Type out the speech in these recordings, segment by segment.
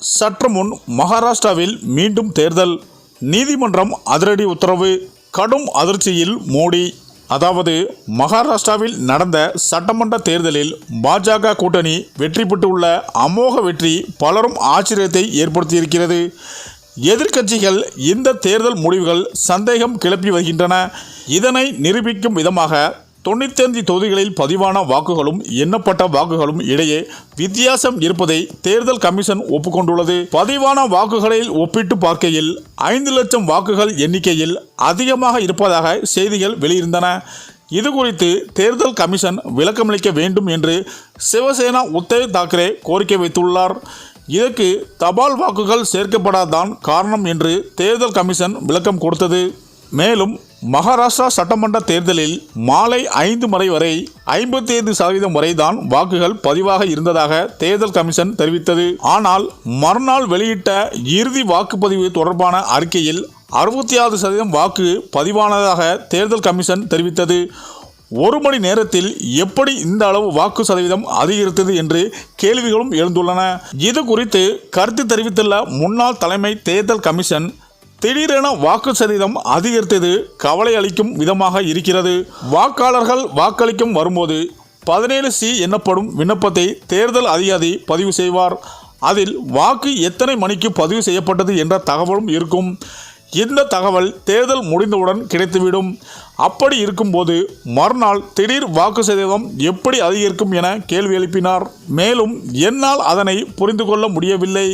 சற்று முன் மகாராஷ்டிராவில் மீண்டும் தேர்தல். நீதிமன்றம் அதிரடி உத்தரவு. கடும் அதிர்ச்சியில் மோடி. அதாவது மகாராஷ்டிராவில் நடந்த சட்டமன்ற தேர்தலில் பாஜக கூட்டணி வெற்றி பெற்றுள்ள அமோக வெற்றி பலரும் ஆச்சரியத்தை ஏற்படுத்தியிருக்கிறது. எதிர்க்கட்சிகள் இந்த தேர்தல் முடிவுகள் சந்தேகம் கிளப்பி வருகின்றன. இதனை நிரூபிக்கும் விதமாக தொண்ணூத்தஞ்சு தொகுதிகளில் பதிவான வாக்குகளும் எண்ணப்பட்ட வாக்குகளும் இடையே வித்தியாசம் இருப்பதை தேர்தல் கமிஷன் ஒப்புக்கொண்டுள்ளது. பதிவான வாக்குகளில் ஒப்பிட்டு பார்க்கையில் ஐந்து லட்சம் வாக்குகள் எண்ணிக்கையில் அதிகமாக இருப்பதாக செய்திகள் வெளியிருந்தன. இது குறித்து தேர்தல் கமிஷன் விளக்கமளிக்க வேண்டும் என்று சிவசேனா உத்தவ் தாக்கரே கோரிக்கை வைத்துள்ளார். இதற்கு தபால் வாக்குகள் சேர்க்கப்படாதான் காரணம் என்று தேர்தல் கமிஷன் விளக்கம் கொடுத்தது. மேலும் மகாராஷ்டிரா சட்டமன்ற தேர்தலில் மாலை ஐந்து மணி வரை ஐம்பத்தி ஐந்து சதவீதம் வரைதான் வாக்குகள் பதிவாக இருந்ததாக தேர்தல் கமிஷன் தெரிவித்தது. ஆனால் மறுநாள் வெளியிட்ட இறுதி வாக்குப்பதிவு தொடர்பான அறிக்கையில் அறுபத்தி ஆறு சதவீதம் வாக்கு பதிவானதாக தேர்தல் கமிஷன் தெரிவித்தது. ஒரு மணி நேரத்தில் எப்படி இந்த அளவு வாக்கு சதவீதம் அதிகரித்தது என்று கேள்விகளும் எழுந்துள்ளன. இது குறித்து கருத்து தெரிவித்துள்ள முன்னாள் தலைமை தேர்தல் கமிஷன் திடீரென வாக்கு சதவீதம் அதிகரித்தது. கவலை அளிக்கும் விதமாக இருக்கிறது. வாக்காளர்கள் வாக்களிக்கும் வரும்போது பதினேழு சி எனப்படும் விண்ணப்பத்தை தேர்தல் அதிகாரி பதிவு செய்வார். அதில் வாக்கு எத்தனை மணிக்கு பதிவு செய்யப்பட்டது என்ற தகவலும் இருக்கும். இந்த தகவல் தேர்தல் முடிந்தவுடன் கிடைத்துவிடும். அப்படி இருக்கும்போது மறுநாள் திடீர் வாக்கு சதவீதம் எப்படி அதிகரிக்கும் என கேள்வி எழுப்பினார். மேலும் என்னால் அதனை புரிந்து கொள்ள முடியவில்லை.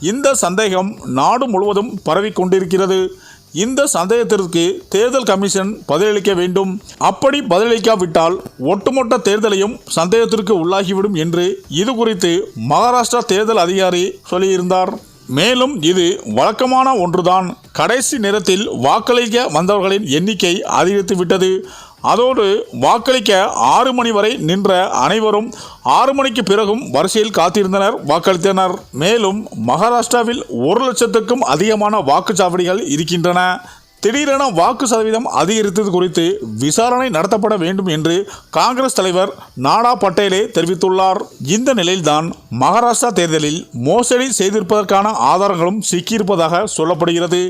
இந்த சந்தேகம் நாடு முழுவதும் பரவி கொண்டிருக்கிறது. இந்த சந்தேகத்திற்கு தேர்தல் கமிஷன் பதிலளிக்க வேண்டும். அப்படி பதிலளிக்காவிட்டால் ஒட்டுமொத்த தேர்தலையும் சந்தேகத்திற்கு உள்ளாகிவிடும் என்று இது குறித்து மகாராஷ்டிரா தேர்தல் அதிகாரி சொல்லியிருந்தார். மேலும் இது வழக்கமான ஒன்றுதான். கடைசி நேரத்தில் வாக்களிக்க வந்தவர்களின் எண்ணிக்கை அதிகரித்து விட்டது அதோடு வாக்களிக்க ஆறு மணி வரை நின்ற அனைவரும் ஆறு மணிக்கு பிறகும் வரிசையில் காத்திருந்தனர். வாக்களித்தனர். மேலும் மகாராஷ்டிராவில் ஒரு லட்சத்துக்கும் அதிகமான வாக்குச்சாவடிகள் இருக்கின்றன. திடீரென வாக்கு சதவீதம் அதிகரித்தது குறித்து விசாரணை நடத்தப்பட வேண்டும் என்று காங்கிரஸ் தலைவர் நாடா பட்டேலே தெரிவித்துள்ளார். இந்த நிலையில்தான் மகாராஷ்டிரா தேர்தலில் மோசடி செய்திருப்பதற்கான ஆதாரங்களும் சிக்கியிருப்பதாக சொல்லப்படுகிறது.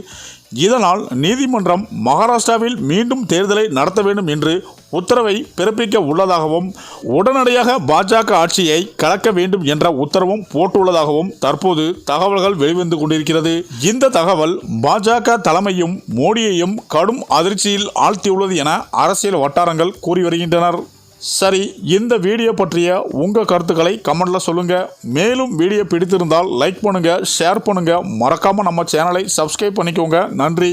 இதனால் நீதிமன்றம் மகாராஷ்டிராவில் மீண்டும் தேர்தலை நடத்த வேண்டும் என்று உத்தரவை பிறப்பிக்க உள்ளதாகவும் உடனடியாக பாஜக ஆட்சியை கலக்க வேண்டும் என்ற உத்தரவும் போட்டுள்ளதாகவும் தற்போது தகவல்கள் வெளிவந்து கொண்டிருக்கிறது. இந்த தகவல் பாஜக தலைமையும் மோடியையும் கடும் அதிர்ச்சியில் ஆழ்த்தியுள்ளது என அரசியல் வட்டாரங்கள் கூறி வருகின்றனர். சரி இந்த வீடியோ பற்றிய உங்கள் கருத்துக்களை கமெண்ட்ல சொல்லுங்க. மேலும் வீடியோ பிடித்திருந்தால் லைக் பண்ணுங்க ஷேர் பண்ணுங்க. மறக்காம நம்ம சேனலை சப்ஸ்கிரைப் பண்ணிக்கோங்க. நன்றி.